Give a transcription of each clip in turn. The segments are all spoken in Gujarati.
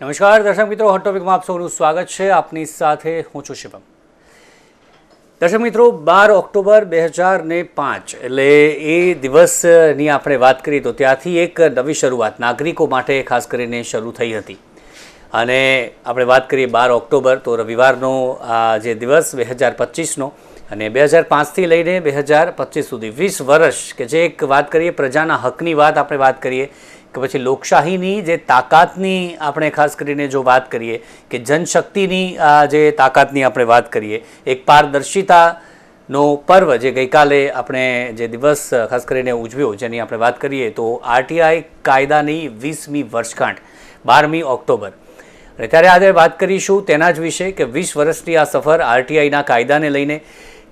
નમસ્કાર, દર્શક મિત્રો હોટ ટોપિકમાં આપ સૌનું સ્વાગત છે. આપની સાથે હું છું શિવમ. દર્શક મિત્રો, બાર ઓક્ટોબર બે હજાર ને પાંચ, એટલે એ દિવસની આપણે વાત કરીએ તો ત્યાંથી એક નવી શરૂઆત નાગરિકો માટે ખાસ કરીને શરૂ થઈ હતી. અને આપણે વાત કરીએ બાર ઓક્ટોબર, તો રવિવારનો આ જે દિવસ બે હજાર પચીસનો, અને બે હજાર પાંચથી લઈને બે હજાર પચીસ સુધી વીસ વર્ષ, કે જે એક વાત કરીએ પ્રજાના હકની વાત આપણે વાત કરીએ કે પછી લોકશાહીની જે તાકાતની આપણે ખાસ કરીને જો વાત કરીએ કે જનશક્તિની જે તાકાતની આપણે વાત કરીએ, એક પારદર્શિતાનો પર્વ જે ગઈકાલે આપણે જે દિવસ ખાસ કરીને ઉજવ્યો જેની આપણે વાત કરીએ તો આરટીઆઈ કાયદાની વીસમી વર્ષગાંઠ, બારમી ઓક્ટોબર. અને ત્યારે આજે વાત કરીશું તેના જ વિશે કે વીસ વર્ષની આ સફર આરટીઆઈના કાયદાને લઈને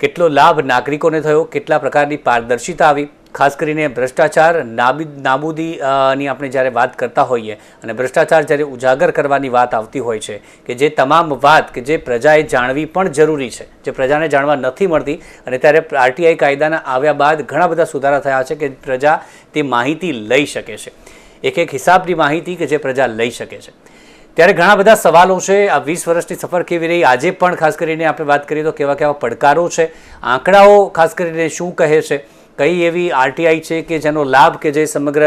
કેટલો લાભ નાગરિકોને થયો, કેટલા પ્રકારની પારદર્શિતા આવી ખાસ કરીને ભ્રષ્ટાચાર નાબી નાબૂદી આપણે જ્યારે વાત કરતા હોઈએ અને ભ્રષ્ટાચાર જ્યારે ઉજાગર કરવાની વાત આવતી હોય છે કે જે તમામ વાત કે જે પ્રજાએ જાણવી પણ જરૂરી છે, જે પ્રજાને જાણવા નથી મળતી અને ત્યારે આરટીઆઈ કાયદાના આવ્યા બાદ ઘણા બધા સુધારા થયા છે કે પ્રજા તે માહિતી લઈ શકે છે. એક એક હિસાબની માહિતી કે જે પ્રજા લઈ શકે છે. ત્યારે ઘણા બધા સવાલો છે, આ વીસ વર્ષની સફર કેવી રહી? આજે પણ ખાસ કરીને આપણે વાત કરીએ તો કેવા કેવા પડકારો છે, આંકડાઓ ખાસ કરીને શું કહે છે? કઈ એવી આરટીઆઈ છે કે જેનો લાભ કે જે સમગ્ર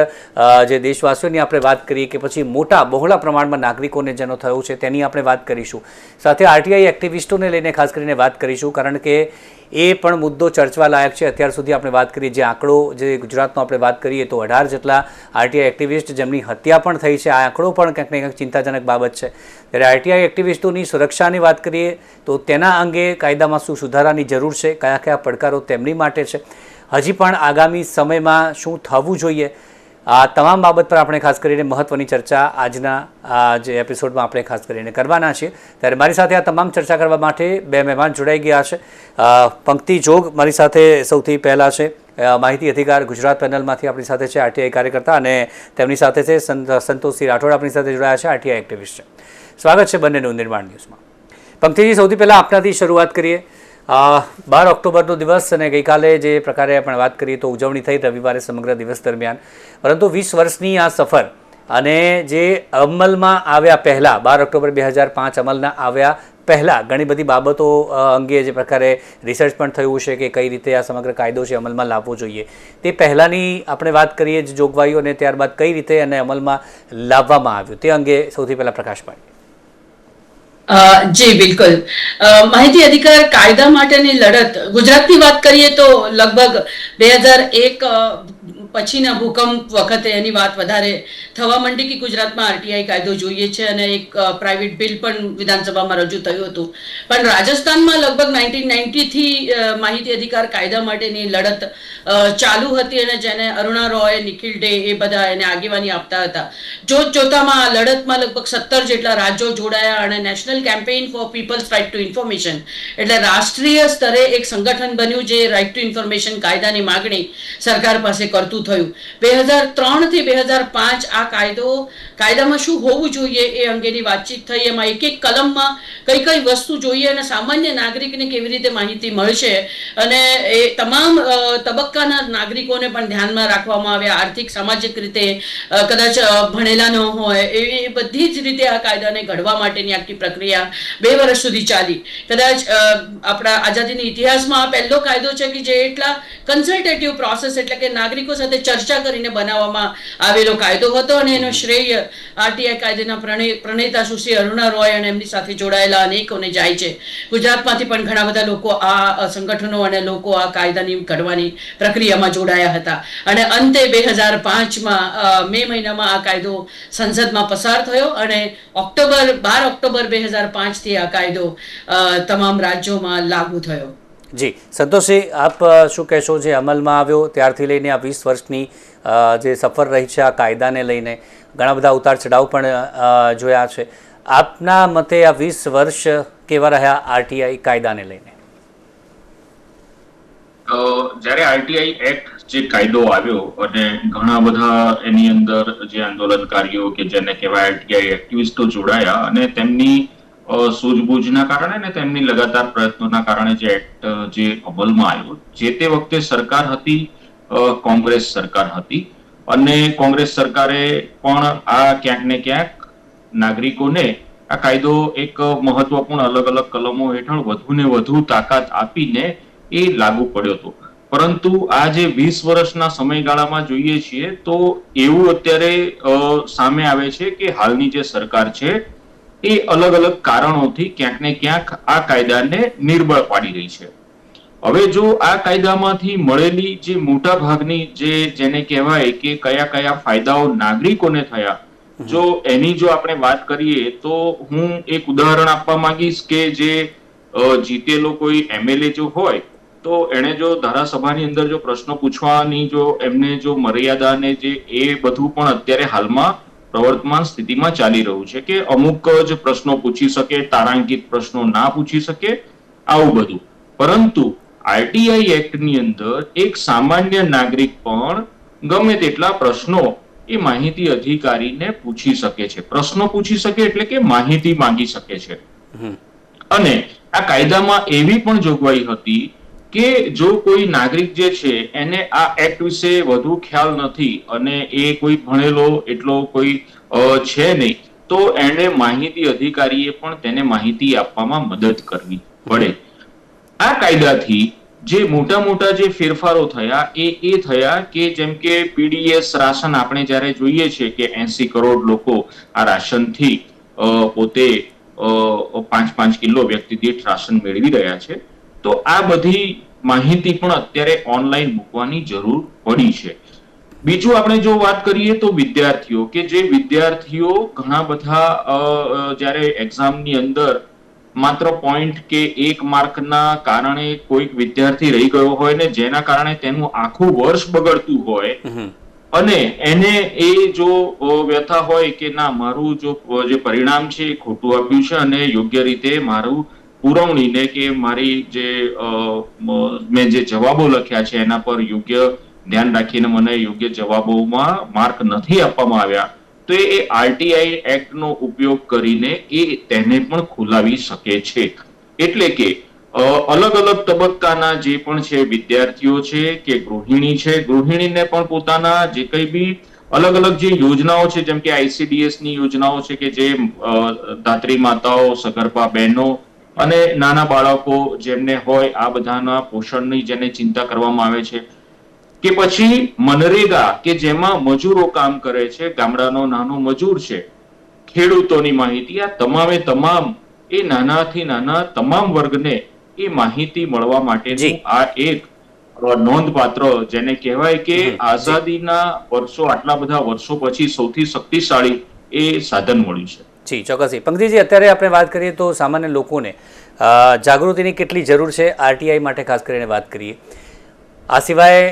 જે દેશવાસીઓની આપણે વાત કરીએ કે પછી મોટા બહોળા પ્રમાણમાં નાગરિકોને જેનો થયો છે તેની આપણે વાત કરીશું. સાથે આરટીઆઈ એક્ટિવિસ્ટોને લઈને ખાસ કરીને વાત કરીશું, કારણ કે એ પણ મુદ્દો ચર્ચવા લાયક છે. અત્યાર સુધી આપણે વાત કરીએ જે આંકડો, જે ગુજરાતનો આપણે વાત કરીએ તો અઢાર જેટલા આરટીઆઈ એક્ટિવિસ્ટ જેમની હત્યા પણ થઈ છે. આ આંકડો પણ ક્યાંક ને ક્યાંક ચિંતાજનક બાબત છે. ત્યારે આરટીઆઈ એક્ટિવિસ્ટોની સુરક્ષાની વાત કરીએ તો તેના અંગે કાયદામાં શું સુધારાની જરૂર છે? કયા કયા પડકારો તેમની માટે છે? હજી પણ આગામી સમયમાં શું થવું જોઈએ? આ તમામ બાબત પર આપણે ખાસ કરીને મહત્ત્વની ચર્ચા આજના, આ જે એપિસોડમાં આપણે ખાસ કરીને કરવાના છીએ. ત્યારે મારી સાથે આ તમામ ચર્ચા કરવા માટે બે મહેમાન જોડાઈ ગયા છે. પંક્તિ જોગ મારી સાથે સૌથી પહેલાં છે. માહિતી અધિકાર ગુજરાત પેનલમાંથી આપણી સાથે છે આરટીઆઈ કાર્યકર્તા અને તેમની સાથે છે સંત- સંતોષસિંહ રાઠોડ આપણી સાથે જોડાયા છે, આરટીઆઈ એક્ટિવિસ્ટ છે. સ્વાગત છે બંનેનું નિર્માણ ન્યૂઝમાં. પંક્તિજી, સૌથી પહેલાં આપનાથી શરૂઆત કરીએ. બાર ઓક્ટોબરનો દિવસ અને ગઈકાલે જે પ્રકારે આપણે વાત કરીએ તો ઉજવણી થઈ રવિવારે સમગ્ર દિવસ દરમિયાન. પરંતુ વીસ વર્ષની આ સફર અને જે અમલમાં આવ્યા પહેલાં બાર ઓક્ટોબર બે હજાર પાંચ અમલના આવ્યા પહેલાં ઘણી બધી બાબતો અંગે જે પ્રકારે રિસર્ચ પણ થયું છે કે કઈ રીતે આ સમગ્ર કાયદો છે અમલમાં લાવવો જોઈએ. તે પહેલાંની આપણે વાત કરીએ જોગવાઈઓ અને ત્યારબાદ કઈ રીતે એને અમલમાં લાવવામાં આવ્યું તે અંગે સૌથી પહેલાં પ્રકાશ પાડે અ, જી, બિલકુલ. માહિતી અધિકાર કાયદા માટેની લડત. ગુજરાતની વાત કરીએ તો લગભગ બે હજાર એક પછીના ભૂકંપ વખતે એની વાત વધારે થવા માંડી કે ગુજરાતમાં આરટીઆઈ કાયદો જોઈએ છે અને એક પ્રાઇવેટ બિલ પણ વિધાનસભામાં રજૂ થયું હતું. પણ રાજસ્થાનમાં લગભગ નાઇન્ટીન નાઇન્ટીથી માહિતી અધિકાર કાયદા માટેની લડત ચાલુ હતી અને જેને અરુણા રોય, નિખિલ ડે એ બધા એને આગેવાની આપતા હતા. જોત જોતામાં આ લડતમાં લગભગ સત્તર જેટલા રાજ્યો જોડાયા અને national campaign for people's right to information એટલે રાષ્ટ્રીય સ્તરે એક સંગઠન બન્યું જે રાઇટ ટુ ઇન્ફોર્મેશન કાયદાની માગણી સરકાર પાસે કરતું થયું. બે હજાર ત્રણથી બે હજાર પાંચ આ કાયદો, કાયદામાં શું હોવું જોઈએ એ અંગેની વાતચીત થઈ. એમાં એક એક કલમમાં કઈ કઈ વસ્તુ જોઈએ અને સામાન્ય નાગરિકને કેવી રીતે માહિતી મળશે અને એ તમામ તબક્કાના નાગરિકોને પણ ધ્યાનમાં રાખવામાં આવે. આર્થિક, સામાજિક રીતે કદાચ ભણેલા ન હોય, એ બધી જ રીતે આ કાયદાને ઘડવા માટેની આખી પ્રક્રિયા બે વર્ષ સુધી ચાલી. કદાચ આપણા આઝાદીની ઇતિહાસમાં આ પહેલો કાયદો છે કે જે એટલા કન્સલ્ટેટિવ પ્રોસેસ એટલે કે નાગરિકો સાથે ચર્ચા કરીને બનાવવામાં આવેલો કાયદો હતો અને એનો શ્રેય આરટીઆઈ કાયદાના પ્રણેતા સુશ્રી અરુણા રોય અને એમની સાથે જોડાયેલા અનેકોને જાય છે. ગુજરાતમાંથી પણ ઘણા બધા લોકો આ સંગઠનો અને લોકો આ કાયદાની ઘડવાની પ્રક્રિયામાં જોડાયા હતા. અને અંતે બે હજાર પાંચમાં મે મહિનામાં આ કાયદો સંસદમાં પસાર થયો અને ઓક્ટોબર, બાર ઓક્ટોબર બે હજાર પાંચથી આ કાયદો તમામ રાજ્યોમાં લાગુ થયો. જી. સંતોષજી, આપ શું કહેશો? જે અમલમાં આવ્યો, ત્યારથી લઈને આ વીસ વર્ષની જે સફર રહી છે આ કાયદાને લઈને, ઘણા બધા ઉતાર ચઢાવ પણ જોયા છે. આપના મતે આ વીસ વર્ષ કેવા રહ્યા આરટીઆઈ કાયદાને લઈને? તો જ્યારે આરટીઆઈ એક્ટ જે કાયદો આવ્યો અને ઘણા બધા એની અંદર જે આંદોલનકારીઓ કે જેને કહેવાય આરટીઆઈ એક્ટિવિસ્ટો જોડાયા અને તેમની અ, સૂઝબૂછના કારણે અને તેમની લગાતાર પ્રયત્નોના કારણે જે એક્ટ જે અમલમાં આવ્યો જે તે વખતે સરકાર હતી કોંગ્રેસ સરકાર હતી. અને કોંગ્રેસ સરકારે પણ આ ક્યાંક ને ક્યાંક નાગરિકોને આ કાયદો એક મહત્વપૂર્ણ અલગ અલગ કલમો હેઠળ વધુ ને વધુ તાકાત આપીને એ લાગુ પડ્યો હતો. પરંતુ આ જે વીસ વર્ષના સમયગાળામાં જોઈએ છીએ તો એવું અત્યારે સામે આવે છે કે હાલની જે સરકાર છે એ અલગ અલગ કારણોથી ક્યાંક ને ક્યાંક આ કાયદાને નિર્બળ પાડી રહી છે. હવે જો આ કાયદામાંથી મળેલી જે મોટા ભાગની જે જેને કહેવાય કે કયા કયા ફાયદાઓ નાગરિકોને થયા, જો એની જો આપણે વાત કરીએ તો હું એક ઉદાહરણ આપવા માંગીશ કે જે જીતેલો કોઈ એમએલએ જો હોય, તો એણે જો ધારાસભાની અંદર જો પ્રશ્નો પૂછવાની, જો એમને જો મર્યાદા ને જે એ બધું પણ અત્યારે હાલમાં પ્રવર્તમાન સ્થિતિમાં ચાલી રહ્યું છે કે અમુક જ પ્રશ્નો પૂછી શકે તારાંકિત પ્રશ્નો ના પૂછી શકે આવું બધું. પરંતુ આરટીઆઈ એક્ટની અંદર એક સામાન્ય નાગરિક પણ ગમે તેટલા પ્રશ્નો એ માહિતી અધિકારીને પૂછી શકે છે. પ્રશ્નો પૂછી શકે એટલે કે માહિતી માંગી શકે છે. અને આ કાયદામાં એવી પણ જોગવાઈ હતી કે જો કોઈ નાગરિક જે છે, એને આ એક્ટ વિશે વધુ ખ્યાલ નથી અને એ કોઈ ભણેલો એટલો કોઈ છે નહીં, તો એને માહિતી અધિકારીએ પણ તેને માહિતી આપવામાં મદદ કરવી પડે. આ કાયદાથી જે મોટા મોટા જે ફેરફારો થયા, એ એ થયા કે જેમ કે પીડીએસ રાશન આપણે જ્યારે જોઈએ છે કે એસી કરોડ લોકો આ રાશનથી પોતે પાંચ પાંચ કિલો વ્યક્તિ દીઠ રાશન મેળવી રહ્યા છે તો આ બધી માહિતી પણ અત્યારે ઓનલાઈન મૂકવાની જરૂર પડી છે. બીજું આપણે જો વાત કરીએ તો વિદ્યાર્થીઓ કે જે વિદ્યાર્થીઓ ઘણા બધા જ્યારે એક્ઝામની અંદર માત્ર પોઈન્ટ કે એક માર્કના કારણે કોઈક વિદ્યાર્થી રહી ગયો હોય ને જેના કારણે તેનું આખું વર્ષ બગડતું હોય અને એને એ જો વ્યથા હોય કે ના મારું જો જે પરિણામ છે એ ખોટું આપ્યું છે અને યોગ્ય રીતે મારું પુરવણીને કે મારી જે મેં જે જવાબો લખ્યા છે એના પર યોગ્ય ધ્યાન રાખીને મને યોગ્ય જવાબોમાં માર્ક નથી આપવામાં આવ્યા, તો એ આરટીઆઈ એક્ટનો ઉપયોગ કરીને એ તેને પણ ખોલાવી શકે છે. એટલે કે અલગ અલગ તબક્કાના જે પણ છે વિદ્યાર્થીઓ છે કે ગૃહિણી છે, ગૃહિણીને પણ પોતાના જે કંઈ બી અલગ અલગ જે યોજનાઓ છે, જેમ કે આઈસીડીએસની યોજનાઓ છે કે જે ધાત્રી માતાઓ, સગર્ભા બહેનો અને નાના બાળકો જેમને હોય આ બધાના પોષણની જેને ચિંતા કરવામાં આવે છે કે પછી મનરેગા કે જેમાં મજૂરો કામ કરે છે ગામડાનો નાનો મજૂર છે ખેડૂતોની માહિતી આ તમામે તમામ એ નાનાથી નાના તમામ વર્ગને એ માહિતી મળવા માટેનું આ એક નોંધપાત્ર જેને કહેવાય કે આઝાદીના વર્ષો આટલા બધા વર્ષો પછી સૌથી શક્તિશાળી એ સાધન મળ્યું છે. જી ચોક્કસથી પંકજીજી, અત્યારે આપણે વાત કરીએ તો સામાન્ય લોકોને જાગૃતિની કેટલી જરૂર છે આરટીઆઈ માટે ખાસ કરીને વાત કરીએ. આ સિવાય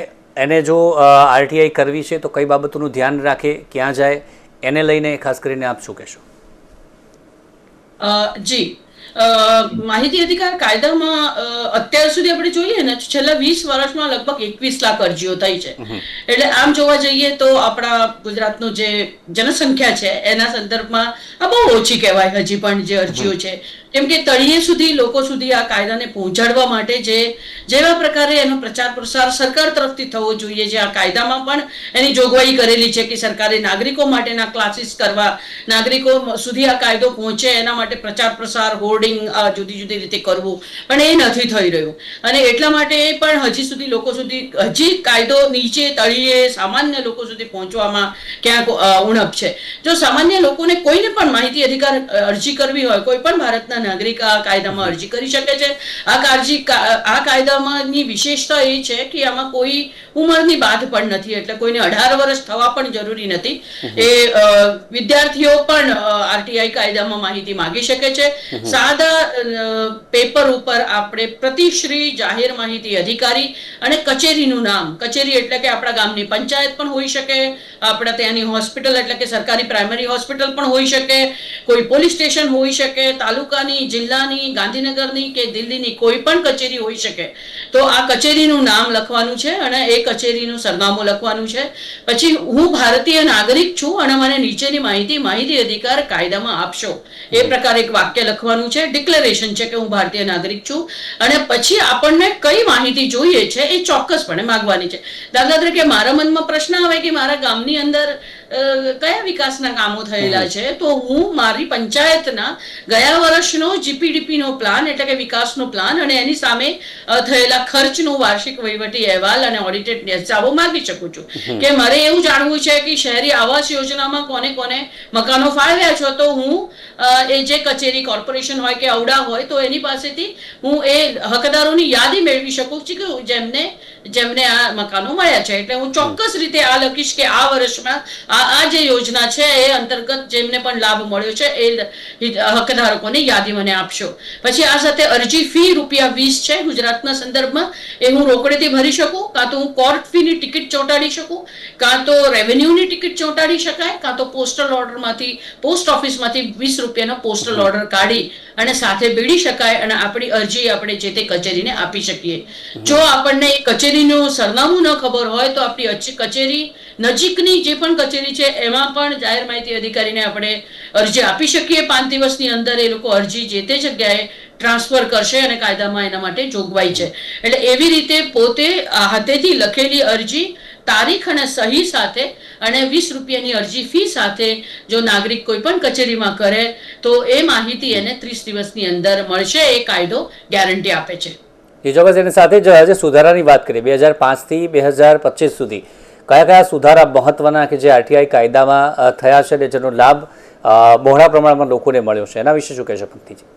એને જો આરટીઆઈ કરવી છે તો કઈ બાબતોનું ધ્યાન રાખે, ક્યાં જાય, એને લઈને ખાસ કરીને આપ શું કહેશો? જી. માહિતી અધિકાર કાયદામાં અત્યાર સુધી આપણે જોઈએ ને છેલ્લા વીસ વર્ષમાં લગભગ એકવીસ લાખ અરજીઓ થઈ છે. એટલે આમ જોવા જઈએ તો આપણા ગુજરાતનું જે જનસંખ્યા છે એના સંદર્ભમાં આ બહુ ઓછી કહેવાય હજી પણ જે અરજીઓ છે. કેમ કે તળિયે સુધી, લોકો સુધી આ કાયદાને પહોંચાડવા માટે જે, જેવા પ્રકારે એનો પ્રચાર પ્રસાર સરકાર તરફથી થવો જોઈએ જે આ કાયદામાં પણ એની જોગવાઈ કરેલી છે કે સરકારે નાગરિકો માટેના ક્લાસીસ કરવા, નાગરિકો સુધી આ કાયદો પહોંચે એના માટે પ્રચાર પ્રસાર હોર્ડિંગ જુદી જુદી રીતે કરવું. પણ એ નથી થઈ રહ્યું. અને એટલા માટે પણ હજી સુધી લોકો સુધી, હજી કાયદો નીચે, તળિયે, સામાન્ય લોકો સુધી પહોંચવામાં ક્યાંક ઉણપ છે. જો સામાન્ય લોકોને કોઈને પણ માહિતી અધિકાર અરજી કરવી હોય, કોઈ પણ ભારતના નાગરિક આ કાયદામાં અરજી કરી શકે છે. આ કાળજી આ કાયદામાંની વિશેષતા એ છે કે આમાં કોઈ ઉંમરની બાદ પણ નથી એટલે કોઈને અઢાર વર્ષ થવા પણ જરૂરી નથી. એ વિદ્યાર્થીઓ પણ આરટીઆઈ કાયદામાં માહિતી માગી શકે છે. સાદા પેપર ઉપર આપણે પ્રતિશ્રી જાહેર માહિતી અધિકારી અને કચેરીનું નામ કચેરી એટલે કે આપણા ગામની પંચાયત પણ હોઈ શકે આપણા ત્યાંની હોસ્પિટલ એટલે કે સરકારી પ્રાઇમરી હોસ્પિટલ પણ હોઈ શકે કોઈ પોલીસ સ્ટેશન હોઈ શકે તાલુકાની જિલ્લાની ગાંધીનગરની કે દિલ્હીની કોઈ પણ કચેરી હોઈ શકે, તો આ કચેરીનું નામ લખવાનું છે અને એ કચેરીનું સરનામું લખવાનું છે. પછી હું ભારતીય નાગરિક છું અને મને નીચેની માહિતી માહિતી અધિકાર કાયદામાં આપશો. એ પ્રકારે એક વાક્ય લખવાનું છે. ડિક્લેરેશન છે કે હું ભારતીય નાગરિક છું. અને પછી આપણને કઈ માહિતી જોઈએ છે એ ચોક્કસપણે માગવાની છે. દાખલા તરીકે મારા મનમાં પ્રશ્ન આવે કે મારા ગામની અંદર કયા વિકાસના કામો થયેલા છે? તો હું મારી પંચાયતના ગયા વર્ષનો જીપીડીપીનો પ્લાન એટલે કે વિકાસનો પ્લાન અને એની સામે થયેલા ખર્ચનો વાર્ષિક વહીવટી અહેવાલ અને ઓડિટેડ હિસાબો માંગી શકું છું. કે મારે એવું જાણવું છે કે શહેરી આવાસ યોજનામાં કોને કોને મકાનો ફાળવ્યા છો? તો હું એ જે કચેરી કોર્પોરેશન હોય કે અવડા હોય તો એની પાસેથી હું એ હકદારોની યાદી મેળવી શકું છું કે જેમને જેમને આ મકાનો મળ્યા છે. એટલે હું ચોક્કસ રીતે આ લખીશ કે આ વર્ષમાં આ જે યોજના છે, એ અંતર્ગત જેમને પણ લાભ મળ્યો છે, એ હકધારકોની યાદી મને આપશો. પછી આ સાથે અરજી ફી રૂપિયા વીસ છે, ગુજરાતના સંદર્ભમાં. એ હું રોકડેથી ભરી શકું, કાં તો હું કોર્ટ ફીની ટિકિટ ચોંટાડી શકું, કાં તો રેવન્યુની ટિકિટ ચોંટાડી શકાય, કાં તો પોસ્ટલ ઓર્ડરમાંથી પોસ્ટ ઓફિસમાંથી વીસ રૂપિયાનો પોસ્ટલ ઓર્ડર કાઢી અને સાથે બીડી શકાય અને આપણી અરજી આપણે જે તે કચેરીને આપી શકીએ. જો આપણને એ કચેરીનું સરનામું ન ખબર હોય તો આપણી કચેરી નજીકની જે પણ કચેરી છે, એમાં પણ જાહેર માહિતી અધિકારીને આપણે અરજી આપી શકીએ. પાંચ દિવસની અંદર એ લોકો અરજી જે તે જગ્યાએ ટ્રાન્સફર કરશે અને કાયદામાં એના માટે જોગવાઈ છે. એટલે એવી રીતે પોતે હાથેથી લખેલી અરજી તારીખ અને સહી સાથે અને વીસ રૂપિયાની અરજી ફી સાથે જો નાગરિક કોઈ પણ કચેરીમાં કરે, તો એ માહિતી એને ત્રીસ દિવસની અંદર મળશે. એ કાયદો ગેરંટી આપે છે. ચોક્કસ. એની સાથે જ આજે સુધારાની વાત કરીએ. બે હજાર પાંચથી બે હજાર પચીસ સુધી કયા કયા સુધારા મહત્વના કે જે આરટીઆઈ કાયદામાં થયા છે અને જેનો લાભ બહોળા પ્રમાણમાં લોકોને મળ્યો છે? એના વિશે શું કહેશો પંક્તિજી?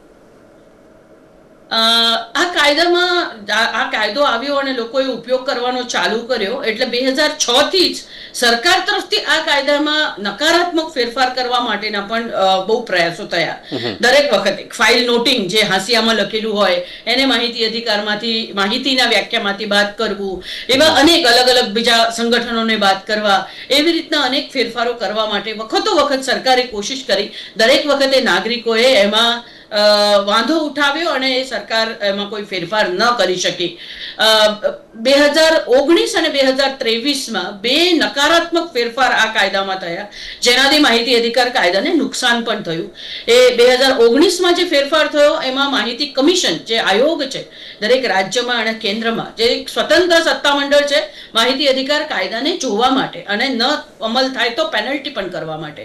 આ કાયદામાં આ કાયદો આવ્યો અને લોકોએ ઉપયોગ કરવાનો ચાલુ કર્યો એટલે બે હજાર છ થી જ સરકાર તરફથી આ કાયદામાં નકારાત્મક ફેરફાર કરવા માટેના પણ બહુ પ્રયાસો થયા. દરેક વખતે ફાઇલ નોટિંગ જે હાંસિયામાં લખેલું હોય એને માહિતી અધિકારમાંથી માહિતીના વ્યાખ્યામાંથી બાદ કરવું એવા અનેક અલગ અલગ બીજા સંગઠનોને બાદ કરવા એવી રીતના અનેક ફેરફારો કરવા માટે વખતો વખત સરકારે કોશિશ કરી. દરેક વખતે નાગરિકોએ એમાં વાંધો ઉઠાવ્યો અને એ સરકાર એમાં કોઈ ફેરફાર ન કરી શકી. બે હજાર ઓગણીસ અને બે હજાર ત્રેવીસમાં બે નકારાત્મક ફેરફાર આ કાયદામાં થયા. જેનાથી માહિતી અધિકાર કાયદાને નુકસાન પણ થયું. એ બે હજાર ઓગણીસમાં જે ફેરફાર થયો, એમાં માહિતી કમિશન જે આયોગ છે, દરેક રાજ્યમાં અને કેન્દ્રમાં, જે એક સ્વતંત્ર સત્તામંડળ છે, માહિતી અધિકાર કાયદાને જોવા માટે અને ન અમલ થાય તો પેનલ્ટી પણ કરવા માટે.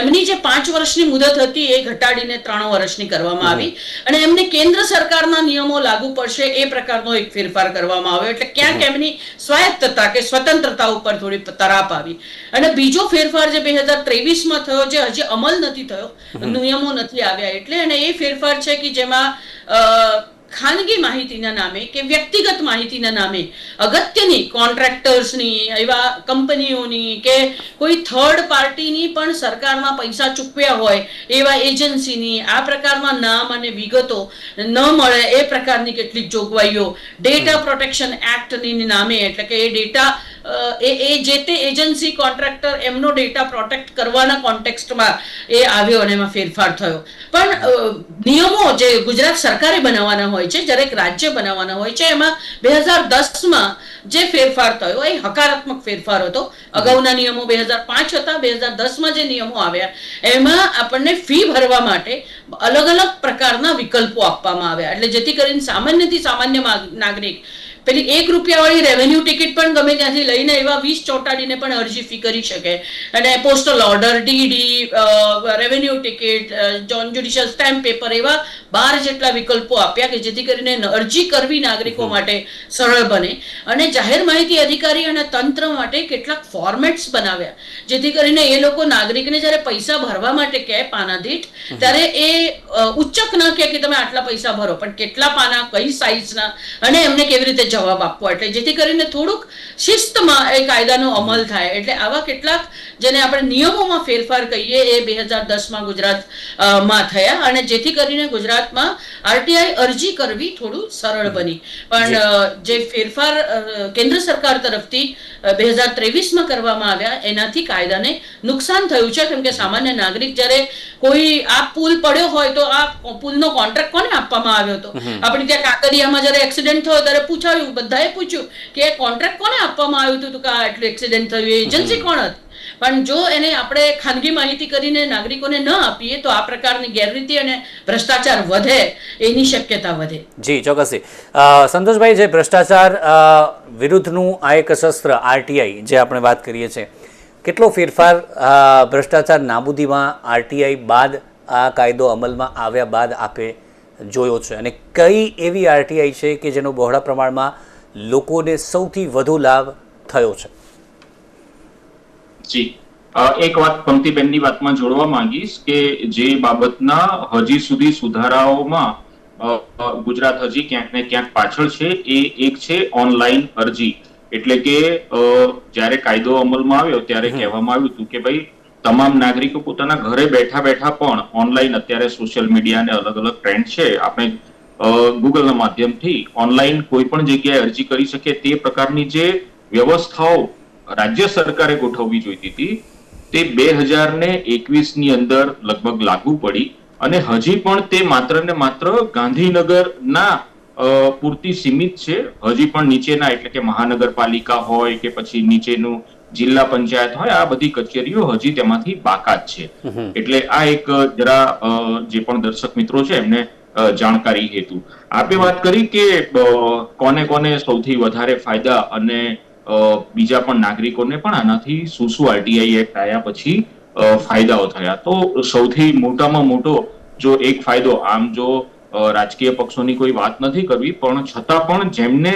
એમની જે પાંચ વર્ષની મુદત હતી, એ ઘટાડીને ત્રણ વર્ષની કરવામાં આવી અને એમને કેન્દ્ર સરકારના નિયમો લાગુ પડશે એ પ્રકારનો એક ફેરફાર કરવામાં આવ્યો. એટલે ક્યાંક એમની સ્વાયત્તતા કે સ્વતંત્રતા ઉપર થોડી તરાપ આવી. અને બીજો ફેરફાર જે બે હજાર ત્રેવીસમાં થયો જે હજી અમલ નથી થયો નિયમો નથી આવ્યા એટલે અને એ ફેરફાર છે કે જેમાં ખાનગી માહિતીના નામે કે વ્યક્તિગત માહિતીના નામે અગત્યની કોન્ટ્રાક્ટર્સની એવા કંપનીઓની કે કોઈ થર્ડ પાર્ટીની પણ સરકારમાં પૈસા ચૂકવ્યા હોય એવા એજન્સીની આ પ્રકારમાં નામ અને વિગતો ન મળે એ પ્રકારની કેટલીક જોગવાઈઓ. ડેટા પ્રોટેક્શન એક્ટની નામે એટલે કે એ ડેટા એ એ જે તે એજન્સી કોન્ટ્રાક્ટર એમનો ડેટા પ્રોટેક્ટ કરવાના કોન્ટેક્સ્ટમાં એ આવ્યો અને એમાં ફેરફાર થયો. પણ નિયમો જે ગુજરાત સરકારે બનાવવાના હોય છે દરેક રાજ્ય બનાવવાના હોય છે, એમાં બે હજાર દસમાં જે ફેરફાર થયો, એ હકારાત્મક ફેરફાર હતો. અગાઉના નિયમો બે હજાર પાંચ હતા, બે હજાર દસમાં જે નિયમો આવ્યા, એમાં આપણને ફી ભરવા માટે અલગ અલગ પ્રકારના વિકલ્પો આપવામાં આવ્યા. એટલે જેથી કરીને સામાન્યથી સામાન્ય નાગરિક પેલી એક રૂપિયાવાળી રેવન્યુ ટિકિટ પણ ગમે ત્યાંથી લઈને એવા વીસ ચોટાડીને પણ અરજી ફી કરી શકે. અને postal order D D revenue ticket John judicial stamp paper એવા બાર જેટલા વિકલ્પો આપ્યા કે જેથી કરીને અરજી કરવી નાગરિકો માટે સરળ બને. અને જાહેર માહિતી અધિકારી અને તંત્ર માટે કેટલાક ફોર્મેટ્સ બનાવ્યા. જેથી કરીને એ લોકો નાગરિકને જ્યારે પૈસા ભરવા માટે કહે પાના દીઠ ત્યારે એ ઉચ્ચક ન કહે કે તમે આટલા પૈસા ભરો પણ કેટલા પાના કઈ સાઇઝના અને એમને કેવી રીતે જવાબ આપવો એટલે જેથી કરીને થોડુંક શિસ્તમાં એ કાયદાનો અમલ થાય. એટલે આવા કેટલાક જેને આપણે નિયમોમાં ફેરફાર કહીએ એ બે હજાર દસમાં ગુજરાતમાં થયા અને જેથી કરીને ગુજરાતમાં આરટીઆઈ અરજી કરવી થોડું સરળ બની. પણ જે ફેરફાર કેન્દ્ર સરકાર તરફથી બે હજાર ત્રેવીસમાં કરવામાં આવ્યા એનાથી કાયદાને નુકસાન થયું છે. કેમ કે સામાન્ય નાગરિક જ્યારે કોઈ આ પુલ પડ્યો હોય તો આ પુલનો કોન્ટ્રાક્ટ કોને આપવામાં આવ્યો હતો? આપણે ત્યાં કાંકરિયામાં જ્યારે એક્સિડન્ટ થયો ત્યારે પૂછાયું બધાએ પૂછ્યું કે કોન્ટ્રાક્ટ કોને આપવામાં આવ્યું હતું? કે આ એટલું એક્સિડન્ટ થયું એજન્સી કોણ હતી? પણ જો એને આપણે ખાનગી માહિતી કરીને નાગરિકોને ન આપીએ તો આ પ્રકારની ગેરરીતિ અને ભ્રષ્ટાચાર વધે એની શક્યતા વધે. જી ચોક્કસથી. સંતોષભાઈ જે ભ્રષ્ટાચાર વિરુદ્ધનું આ એક શસ્ત્ર આરટીઆઈ જે આપણે વાત કરીએ છીએ કેટલો ફેરફાર ભ્રષ્ટાચાર નાબૂદીમાં આરટીઆઈ બાદ આ કાયદો અમલમાં આવ્યા બાદ આપે જોયો છે. અને કઈ એવી આરટીઆઈ છે કે જેનો બહોળા પ્રમાણમાં લોકોને સૌથી વધુ લાભ થયો છે? જી. એક વાત પંક્તિબેનની વાતમાં જોડવા માંગીશ કે જે બાબતના હજી સુધી સુધારાઓમાં ગુજરાત હજી ક્યાંક ને ક્યાંક પાછળ છે એ એક છે ઓનલાઈન અરજી. એટલે કે જ્યારે કાયદો અમલમાં આવ્યો ત્યારે કહેવામાં આવ્યું હતું કે ભાઈ તમામ નાગરિકો પોતાના ઘરે બેઠા બેઠા પણ ઓનલાઈન અત્યારે સોશિયલ મીડિયા અને અલગ અલગ ટ્રેન્ડ છે. આપણે ગૂગલના માધ્યમથી ઓનલાઈન કોઈ પણ જગ્યાએ અરજી કરી શકે તે પ્રકારની જે વ્યવસ્થાઓ રાજ્ય સરકારે ગોઠવવી જોઈતી હતી, તે બે હજાર ને એકવીસની અંદર લગભગ લાગુ પડી અને હજી પણ તે માત્ર ને માત્ર ગાંધીનગરના પૂરતી સીમિત છે. હજી પણ નીચેના એટલે કે મહાનગરપાલિકા હોય કે પછી નીચેનું જિલ્લા પંચાયત હોય આ બધી કચેરીઓ હજી તેમાંથી બાકાત છે. એટલે આ એક જરા જે પણ દર્શક મિત્રો છે એમને જાણકારી હેતુ. આપે વાત કરી કે કોને કોને સૌથી વધારે ફાયદા અને બીજા પણ નાગરિકોને પણ આનાથી શું શું આરટીઆઈ એક્ટ આવ્યા પછી ફાયદાઓ થયા. તો સૌથી મોટામાં મોટો જો એક ફાયદો આમ જો રાજકીય પક્ષોની કોઈ વાત નથી કરવી પણ છતાં પણ જેમને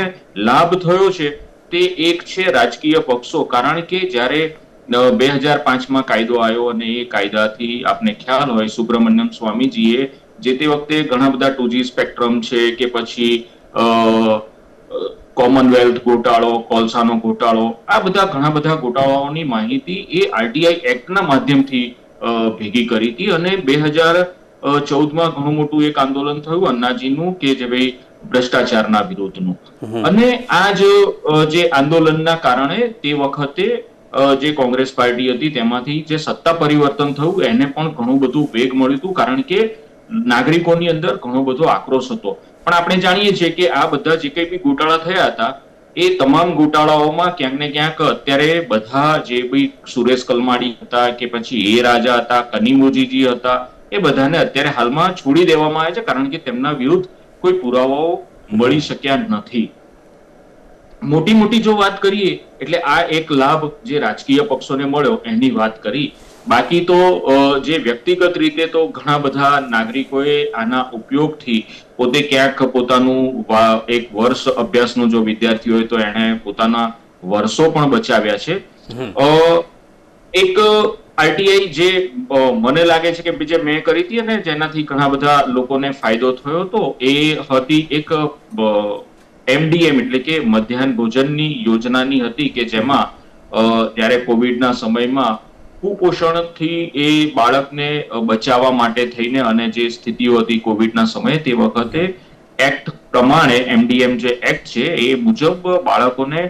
લાભ થયો છે તે એક છે રાજકીય પક્ષો. કારણ કે જ્યારે બે હજાર પાંચમાં કાયદો આવ્યો અને એ કાયદાથી આપને ખ્યાલ હોય, સુબ્રમણ્યમ સ્વામીજીએ જે તે વખતે ઘણા બધા ટુજી સ્પેક્ટ્રમ છે કે પછી કોમનવેલ્થ ગોટાળો, કોલસાનો ગોટાળો, આ બધા ઘણા બધા ગોટાળાઓની માહિતી એ આરટીઆઈ એક્ટના માધ્યમથી ભેગી કરી હતી અને બે હજાર ચૌદમાં ઘણું મોટું એક આંદોલન થયું અન્નાજીનું કે જે ભાઈ ભ્રષ્ટાચારના વિરોધનું. અને આ જે આંદોલનના કારણે તે વખતે જે કોંગ્રેસ પાર્ટી હતી તેમાંથી જે સત્તા પરિવર્તન થયું એને પણ ઘણું બધું વેગ મળ્યું હતું કારણ કે નાગરિકોની અંદર ઘણો બધો આક્રોશ હતો. પણ આપણે જાણીએ છીએ કે આ બધા જે કંઈ બી ગોટાળા થયા હતા એ તમામ ગોટાળાઓમાં ક્યાંક ને ક્યાંક અત્યારે બધા જે બી સુરેશ કલમાડી હતા કે પછી એ રાજા હતા કનિમોજીજી હતા એ બધાને અત્યારે હાલમાં છોડી દેવામાં આવે છે કારણ કે તેમના વિરુદ્ધ કોઈ પુરાવાઓ મળી શક્યા નથી. મોટી મોટી જો વાત કરીએ એટલે આ એક લાભ જે રાજકીય પક્ષોને મળ્યો એની વાત કરી. બાકી તો જે વ્યક્તિગત રીતે તો ઘણા બધા નાગરિકોએ આના ઉપયોગથી પોતે ક્યાંક પોતાનું એક વર્ષ અભ્યાસનો જો વિદ્યાર્થી હોય તો એને પોતાના વર્ષો પણ બચાવ્યા છે. અ, એક આરટીઆઈ જે મને લાગે છે કે જે મેં કરી હતી અને જેનાથી ઘણા બધા લોકોને ફાયદો થયો હતો એ હતી એક એમડીએમ એટલે કે મધ્યાહન ભોજનની યોજનાની હતી કે જેમાં જ્યારે કોવિડના સમયમાં કુપોષણથી એ બાળકને બચાવવા માટે થઈને અને જે સ્થિતિઓ હતી કોવિડના સમયે તે વખતે એક્ટ પ્રમાણે એમડીએમ જે એક્ટ છે, એ મુજબ બાળકોને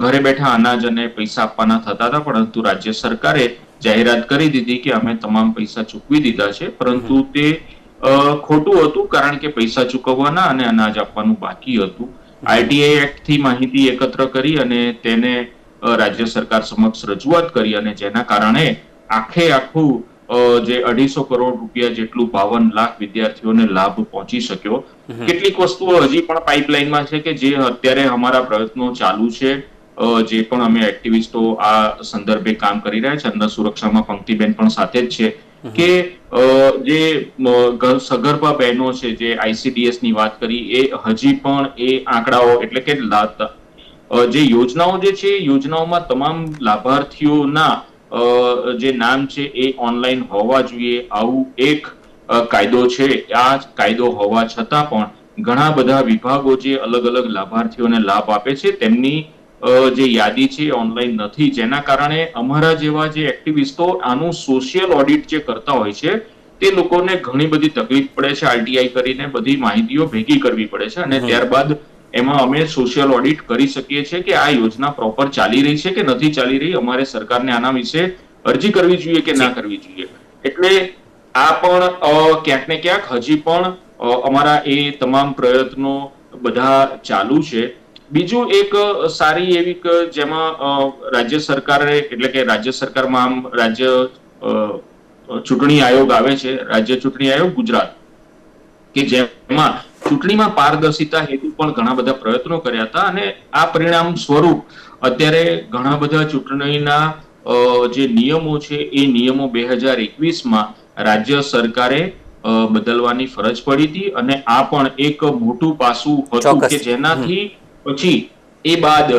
ઘરે બેઠા અનાજ અને પૈસા આપવાના થતા હતા, પરંતુ રાજ્ય સરકારે જાહેરાત કરી દીધી કે અમે તમામ પૈસા ચૂકવી દીધા છે પરંતુ તે ખોટું હતું કારણ કે પૈસા ચૂકવવાના અને અનાજ આપવાનું બાકી હતું. આરટીઆઈ એક્ટથી માહિતી એકત્ર કરી અને તેને રાજ્ય સરકાર સમક્ષ રજૂઆત કરી અને જેના કારણે આખે આખું જે અઢીસો કરોડ રૂપિયા જેટલું બાવન લાખ વિદ્યાર્થીઓને લાભ પહોંચી શક્યો. કેટલીક વસ્તુઓ હજી પણ પાઇપલાઇનમાં છે કે જે અત્યારે અમારા પ્રયત્નો ચાલુ છે. જે પણ અમે એક્ટિવિસ્ટો આ સંદર્ભે કામ કરી રહ્યા છે અંદર સુરક્ષામાં પંક્તિબેન પણ સાથે જ છે કે જે સગર્ભા બહેનો છે જે આઈસીડીએસની વાત કરી એ હજી પણ એ આંકડાઓ એટલે કે જે યોજનાઓ જે છે યોજનાઓમાં તમામ લાભાર્થીઓના જે નામ છે એ ઓનલાઈન હોવા જોઈએ. આવું એક કાયદો છે. આ કાયદો હોવા છતાં પણ ઘણા બધા વિભાગો જે અલગ અલગ લાભાર્થીઓને લાભ આપે છે તેમની જે યાદી છે ઓનલાઈન નથી. જેના કારણે અમારા જેવા જે એક્ટિવિસ્ટો આનું સોશિયલ ઓડિટ જે કરતા હોય છે તે લોકોને ઘણી બધી તકલીફ પડે છે. આરટીઆઈ કરીને બધી માહિતીઓ ભેગી કરવી પડે છે અને ત્યારબાદ એમાં અમે સોશિયલ ઓડિટ કરી શકીએ છીએ કે આ યોજના પ્રોપર ચાલી રહી છે કે નથી ચાલી રહી. અમારે સરકારને આના વિશે અરજી કરવી જોઈએ કે ના કરવી જોઈએ. એટલે આ પણ ક્યાંક ને ક્યાંક હજી પણ અમારા એ તમામ પ્રયત્નો બધા ચાલુ છે. બીજું એક સારી એવી ક જેમાં રાજ્ય સરકારે એટલે કે રાજ્ય સરકારમાં આમ રાજ્ય ચૂંટણી આયોગ આવે છે રાજ્ય ચૂંટણી આયોગ ગુજરાત કે જેમાં ચૂંટણીમાં પારદર્શિતા હેતુ પણ ઘણા બધા પ્રયત્નો કર્યા હતા અને આ પરિણામ સ્વરૂપ અત્યારે ઘણા બધા ચૂંટણીના જે નિયમો છે એ નિયમો બે હજાર એકવીસમાં રાજ્ય સરકારે બદલવાની ફરજ પડી હતી અને આ પણ એક મોટું પાસું હતું કે જેનાથી પછી એ બાદ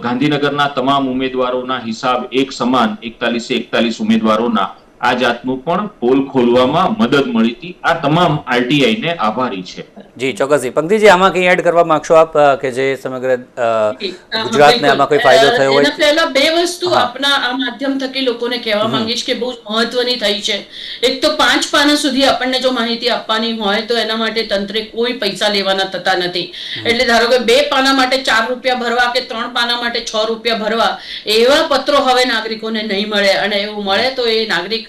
ગાંધીનગરના તમામ ઉમેદવારોના હિસાબ એક સમાન એકતાલીસે એકતાલીસ ઉમેદવારોના આ જાતનું પણ પોલ ખોલવામાં મદદ મળી હતી. આ તમામ આરટીઆઈ ને આભારી છે. જી ચોક્કસ પંક્તિજી આમાં કંઈ એડ કરવા માંગશો આપ કે જે સમગ્ર ગુજરાતને આમાં કોઈ ફાયદો થયો હોય? પહેલા બે વસ્તુ આપના આ માધ્યમ થકી લોકોને કહેવા માંગીશ કે બહુ મહત્વની થઈ છે. એક તો પાંચ પાના સુધી આપણને જો માહિતી આપવાની હોય તો એના માટે તંત્રે કોઈ પૈસા લેવાના થતા નથી. એટલે ધારો કે બે પાના માટે ચાર રૂપિયા ભરવા કે ત્રણ પાના માટે છ રૂપિયા ભરવા એવા પત્રો હવે નાગરિકોને નહીં મળે. અને એવું મળે તો એ નાગરિક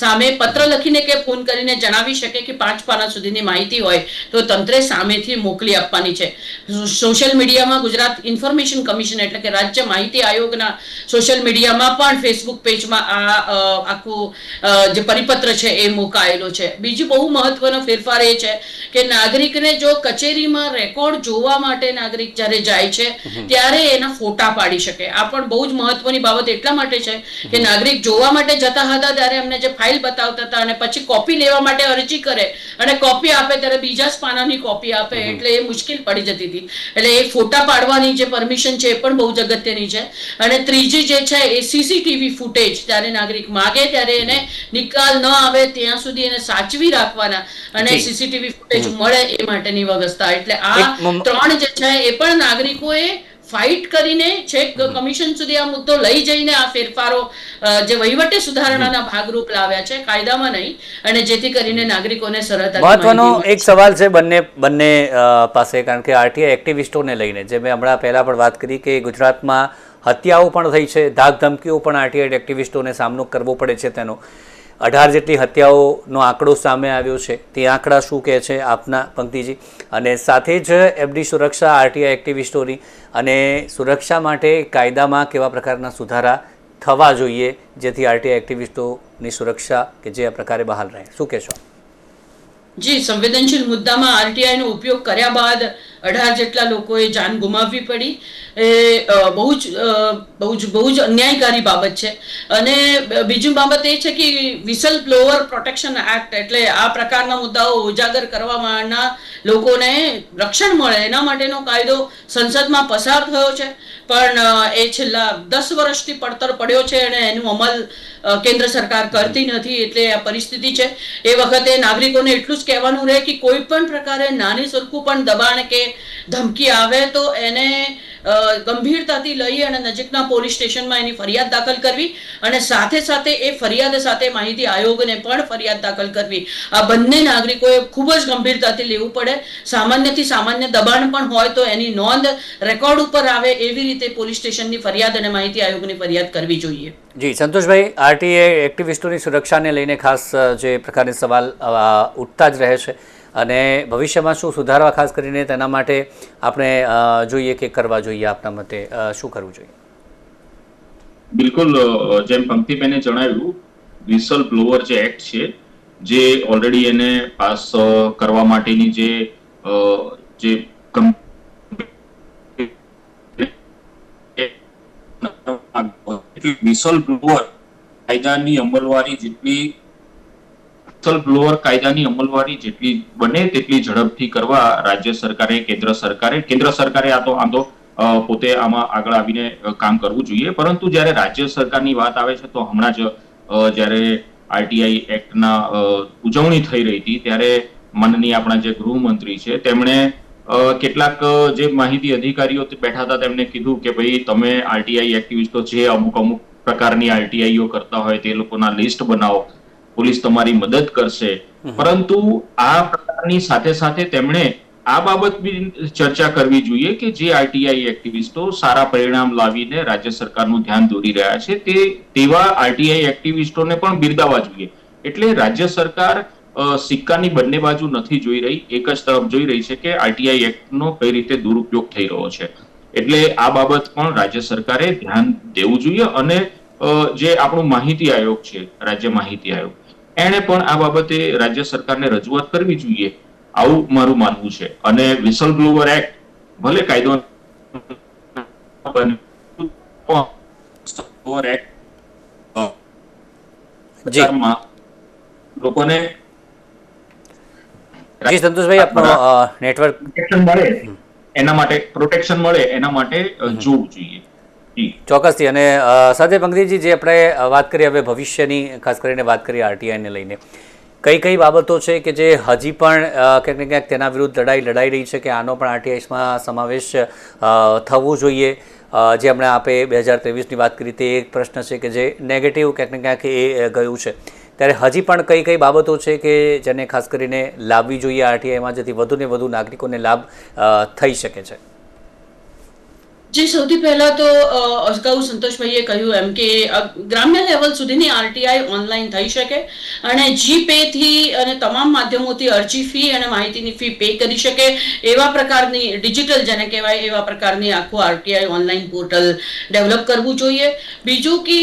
સામે પત્ર લખીને કે ફોન કરીને જણાવી શકે કે પાંચ પાના સુધીની માહિતી હોય તો તંત્રે સામેથી મોકલી આપવાની છે. સોશિયલ મીડિયામાં ગુજરાત ઇન્ફોર્મેશન કમિશન એટલે કે રાજ્ય માહિતી આયોગના સોશિયલ મીડિયામાં પણ ફેસબુક પેજમાં આ આખું જે પરિપત્ર છે એ મુકાયેલો છે. બીજું બહુ મહત્વનો ફેરફાર એ છે કે નાગરિકને જો કચેરીમાં રેકોર્ડ જોવા માટે નાગરિક જ્યારે જાય છે ત્યારે એના ફોટા પાડી શકે. આ પણ બહુ જ મહત્વની બાબત એટલા માટે છે કે નાગરિક જોવા માટે જતા હતા ત્યારે એમને જે ફાઇલ બતાવતા હતા અને પછી કોપી લેવા માટે અરજી કરે અને કોપી આપે ત્યારે બીજા જ પાનાની કોપી આપે એટલે એ મુશ્કેલ પડી જતી હતી. એટલે એ ફોટા પાડવાની જે પરમિશન છે એ પણ બહુ જ અગત્યની છે. અને ત્રીજી જે છે એ સીસીટીવી ફૂટેજ ત્યારે નાગરિક માગે ત્યારે એને નિકાલ ન આવે ત્યાં સુધી એને સાચવી રાખવાના અને. સીસીટીવી ફૂટેજ મળે એ માટેની વ્યવસ્થા. એટલે આ ત્રણ જે છે એ પણ નાગરિકોએ ફાઇટ કરીને છેક કમિશન સુધી આ મુદ્દો લઈ જઈને આ ફેરફારો જે વહીવટી સુધારણાના ભાગરૂપ લાવ્યા છે કાયદામાં નહીં અને જેથી કરીને નાગરિકોને સરળતા મહત્વનો એક સવાલ છે બંને બંને પાસે કારણ કે આરટીઆઈ એક્ટિવિસ્ટોને લઈને જે મેં હમણાં પહેલાં પણ વાત કરી કે ગુજરાતમાં હત્યાઓ પણ થઈ છે ધાક ધમકીઓ પણ આરટીઆઈ એક્ટિવિસ્ટોને સામનો કરવો પડે છે તેનો. અઢાર જેટલી હત્યાઓનો આંકડો સામે આવ્યો છે. તે આંકડા શું કહે છે આપના પંક્તિજી? અને સાથે જ એફડી સુરક્ષા, આરટીઆઈ એક્ટિવિસ્ટોની અને સુરક્ષા માટે કાયદામાં કેવા પ્રકારના સુધારા થવા જોઈએ, જેથી આરટીઆઈ, એક્ટિવિસ્ટોની સુરક્ષા કે જે આ પ્રકારે બહાલ રહે? શું કહેશો જી, સંવેદનશીલ મુદ્દામાં આરટીઆઈનો ઉપયોગ કર્યા બાદ અઢાર જેટલા લોકોએ જાન ગુમાવવી પડી. એ બહુ જ બહુ જ બહુ જ અન્યાયકારી બાબત છે. અને બીજું બાબત એ છે કે વિસલ બ્લોઅર પ્રોટેક્શન એક્ટ એટલે આ પ્રકારના મુદ્દાઓ ઉજાગર કરવાના લોકોને રક્ષણ મળે. એના માટેનો કાયદો સંસદમાં પસાર થયો છે. પણ એ છેલ્લા દસ વર્ષથી પડતર પડ્યો છે અને એનું અમલ કેન્દ્ર સરકાર કરતી નથી એટલે આ પરિસ્થિતિ છે. એ વખતે નાગરિકોને એટલું જ કહેવાનું રહે કે કોઈ પણ પ્રકારે નાની સરખું પણ દબાણ કે ધમકી આવે તો એને ગંભીરતાથી લઈ અને નજીકના પોલીસ સ્ટેશનમાં એની ફરિયાદ દાખલ કરવી અને સાથે સાથે એ ફરિયાદ સાથે માહિતી આયોગને પણ ફરિયાદ દાખલ કરવી. આ બંને નાગરિકોએ ખૂબ જ ગંભીરતાથી લેવું પડે. સામાન્યથી સામાન્ય દબાણ પણ હોય તો એની નોંધ રેકોર્ડ ઉપર આવે એવી રીતે પોલીસ સ્ટેશનની ફરિયાદ અને માહિતી આયોગની ફરિયાદ કરવી જોઈએ. જી, સંતોષભાઈ, આરટીએ એક્ટિવિસ્ટોની સુરક્ષાને લઈને ખાસ જે પ્રકારની સવાલ ઉઠતા જ રહે છે. અને ભવિષ્યમાં શું સુધારવા ખાસ કરીને તેના માટે આપણે જોઈએ કે કરવા જોઈએ આપના મતે શું કરવું જોઈએ? બિલકુલ જેમ પંક્તિબેને જણાવ્યું વિસલ બ્લોઅર જે એક્ટ છે, જે ઓલરેડી એને પાસ કરવા માટેની જે જે વિસલ બ્લોવર કાયદાની અમલવારી જેટલી વિસલ બ્લોઅર કાયદાની અમલવારી જેટલી બને તેટલી ઝડપથી કરવા રાજ્ય સરકારે, કેન્દ્ર સરકારે કેન્દ્ર સરકારે આ તો આમ પોતે આમાં આગળ આવીને કામ કરવું જોઈએ. પરંતુ જ્યારે રાજ્ય સરકારની વાત આવે છે, તો હમણાં જ જ્યારે આરટીઆઈ એક્ટના ઉજવણી થઈ રહી હતી, ત્યારે માનનીય આપણા જે ગૃહમંત્રી છે, તેમણે કેટલાક જે માહિતી અધિકારીઓ બેઠા હતા તેમણે કીધું કે ભાઈ, તમે આરટીઆઈ એક્ટિવિસ્ટો જે અમુક અમુક પ્રકારની આરટીઆઈઓ કરતા હોય તે લોકોના લિસ્ટ બનાવો. પોલીસ તમારી મદદ કરશે. પરંતુ આ પ્રકારની સાથે સાથે તેમણે આ બાબત બી ચર્ચા કરવી જોઈએ કે જે આરટીઆઈ એક્ટિવિસ્ટો સારા પરિણામ લાવીને રાજ્ય સરકારનું ધ્યાન દોરી રહ્યા છે તે તેવા આરટીઆઈ એક્ટિવિસ્ટોને પણ બિરદાવવા જોઈએ. એટલે રાજ્ય સરકાર સિક્કાની બંને બાજુ નથી જોઈ રહી. એક જ તરફ જોઈ રહી છે કે આરટીઆઈ એક્ટનો કઈ રીતે દુરુપયોગ થઈ રહ્યો છે. એટલે આ બાબત પણ રાજ્ય સરકારે ધ્યાન દેવું જોઈએ અને જે આપણું માહિતી આયોગ છે રાજ્ય માહિતી આયોગ એણે પણ આ બાબતે રાજ્ય સરકારને રજૂઆત કરવી જોઈએ. આવું મારું માનવું છે. અને વિસલ બ્લોવર એક્ટ ભલે કાયદો લોકોને જી સંતોષભાઈ આપનો નેટવર્ક પ્રોટેક્શન મળે. એના માટે પ્રોટેક્શન મળે. એના માટે જોવું જોઈએ. ચોક્કસથી. અને સાથે પંકજીજી જે આપણે વાત કરી હવે ભવિષ્યની, ખાસ કરીને વાત કરીએ આરટીઆઈને લઈને. કઈ કઈ બાબતો છે કે જે હજી પણ ક્યાંક ક્યાંક તેના વિરુદ્ધ લડાઈ લડાઈ રહી છે કે આનો પણ આરટીઆઈમાં સમાવેશ થવો જોઈએ? જે હમણાં આપે બે હજાર ત્રેવીસની વાત કરી તે એક પ્રશ્ન છે કે જે નેગેટિવ ક્યાંક ક્યાંક એ ગયું છે. ત્યારે હજી પણ કઈ કઈ બાબતો છે કે જેને ખાસ કરીને લાવવી જોઈએ આરટીઆઈમાં જેથી વધુને વધુ નાગરિકોને લાભ થઈ શકે છે? જી સૌથી પહેલા તો અગાઉ સંતોષભાઈએ કહ્યું એમ કે ગ્રામ્ય લેવલ સુધીની આરટીઆઈ ઓનલાઈન થઈ શકે અને જીપે થી અને તમામ માધ્યમોથી અરજી ફી અને માહિતીની ફી પે કરી શકે એવા પ્રકારની ડિજિટલ જેને કહેવાય એવા પ્રકારની આખું આરટીઆઈ ઓનલાઈન પોર્ટલ ડેવલપ કરવું જોઈએ. બીજું કે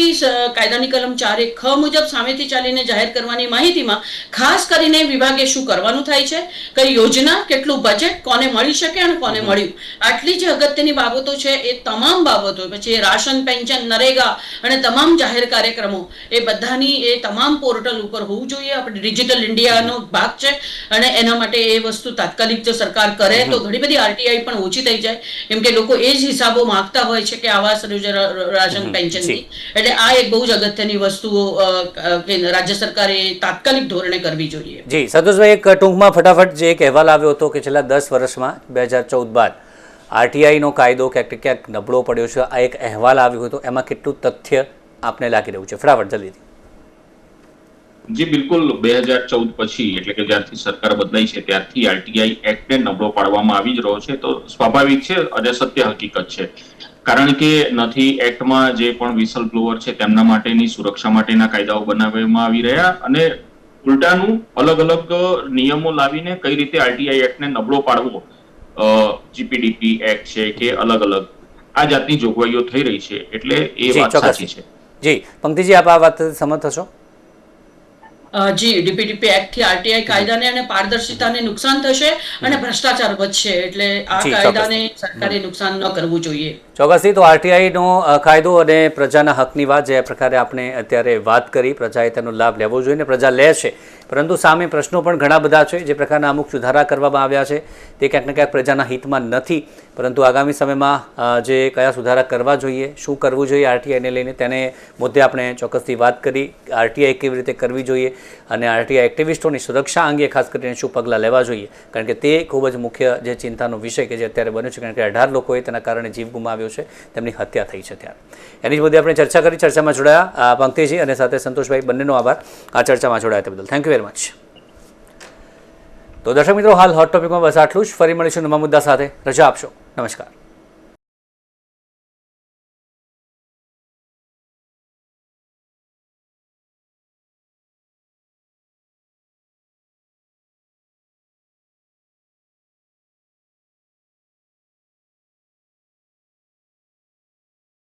કાયદાની કલમ ચારે ખ મુજબ સામેથી ચાલીને જાહેર કરવાની માહિતીમાં ખાસ કરીને વિભાગે શું કરવાનું થાય છે કઈ યોજના કેટલું બજેટ કોને મળી શકે અને કોને મળ્યું. આટલી જે અગત્યની બાબતો છે એ તમામ બાબતો પછી રાશન પેન્શન નરેગા અને તમામ જાહેર કાર્યક્રમો એ બધાની એ તમામ પોર્ટલ ઉપર હોવું જોઈએ. આપણે ડિજિટલ ઇન્ડિયાનો ભાગ છે અને એના માટે એ વસ્તુ તાત્કાલિક જો સરકાર કરે તો ઘણી બધી આરટીઆઈ પણ ઓછી થઈ જાય. કેમ કે લોકો એ જ હિસાબો માંગતા હોય છે કે આવાસ રાશન પેન્શનની. એટલે આ એક બહુ જ અગત્યની વસ્તુઓ રાજ્ય સરકારે તાત્કાલિક ધોરણે કરવી જોઈએ. જી સતોષભાઈ એક ટૂંકમાં ફટાફટ જે એક અહેવાલ આવ્યો હતો કે છેલ્લા દસ વર્ષમાં બે હજાર ચૌદ બાદ આરટીઆઈનો કાયદો ક્યાંક ક્યાંક નબળો પડ્યો છે. આ એક અહેવાલ આવ્યો હતો એમાં કેટલું તથ્ય આપને લાગી રહ્યું છે? ફટાફટ જલ્દીથી. જી, બિલકુલ. બે હજાર ચૌદ પછી, એટલે કે જ્યારથી સરકાર બદલાઈ છે, ત્યારથી આરટીઆઈ એક્ટને નબળો પાડવામાં આવી જ રહ્યો છે. તો સ્વાભાવિક છે અને સત્ય હકીકત છે. કારણ કે નથી એક્ટમાં જે પણ વિસલ બ્લોઅર છે, તેમના માટેની સુરક્ષા માટેના કાયદાઓ બનાવવામાં આવી રહ્યા અને ઉલટાનું અલગ અલગ નિયમો લાવીને કઈ રીતે આરટીઆઈ એક્ટને નબળો પાડવો જીપીડીપી એક્ટ છે કે અલગ અલગ આ જાતની જોગવાઈઓ થઈ રહી છે એટલે એ જી વાત સાચી છે. જી પંક્તિજી આપ આ વાત સમજ થશો? અ, જી ડીપીડીપી એક્ટથી આરટીઆઈ કાયદાને અને પારદર્શિતાને નુકસાન થશે અને ભ્રષ્ટાચાર વધશે. એટલે આ કાયદાને સરકારે નુકસાન ન કરવું જોઈએ. ચોક્કસથી તો આરટીઆઈનો કાયદો અને પ્રજાના હકની વાત જે પ્રકારે આપણે અત્યારે વાત કરી, પ્રજાએ તેનો લાભ લેવો જોઈએ અને પ્રજા લે છે. પરંતુ સામે પ્રશ્નો પણ ઘણા બધા છે જે પ્રકારના અમુક સુધારા કરવામાં આવ્યા છે. તે ક્યાંક ને ક્યાંક પ્રજાના હિતમાં નથી. પરંતુ આગામી સમયમાં જે કયા સુધારા કરવા જોઈએ, શું કરવું જોઈએ આરટીઆઈને લઈને તેને મુદ્દે આપણે ચોક્કસથી વાત કરી. આરટીઆઈ કેવી રીતે કરવી જોઈએ અને આરટીઆઈ એક્ટિવિસ્ટોની સુરક્ષા અંગે ખાસ કરીને શું પગલાં લેવા જોઈએ? કારણ કે તે ખૂબ જ મુખ્ય જે ચિંતાનો વિષય કે જે અત્યારે બન્યો છે. કારણ કે અઢાર લોકોએ તેના કારણે જીવ ગુમાવ્યો. છે, તેમની હત્યા થઈ છે ત્યારે. એની જ મુદ્દે આપણે ચર્ચા કરી, ચર્ચામાં જોડાયા પંક્તિજી અને સાથે સંતોષભાઈ બંનેનો આભાર. આ ચર્ચામાં જોડાયા તે બદલ. થેન્ક યુ વેરી મચ તો દર્શક મિત્રો, હાલ હોટ ટોપિકમાં બસ આટલું જ. ફરી મળીશું નવા મુદ્દા સાથે. રજા આપશો. નમસ્કાર.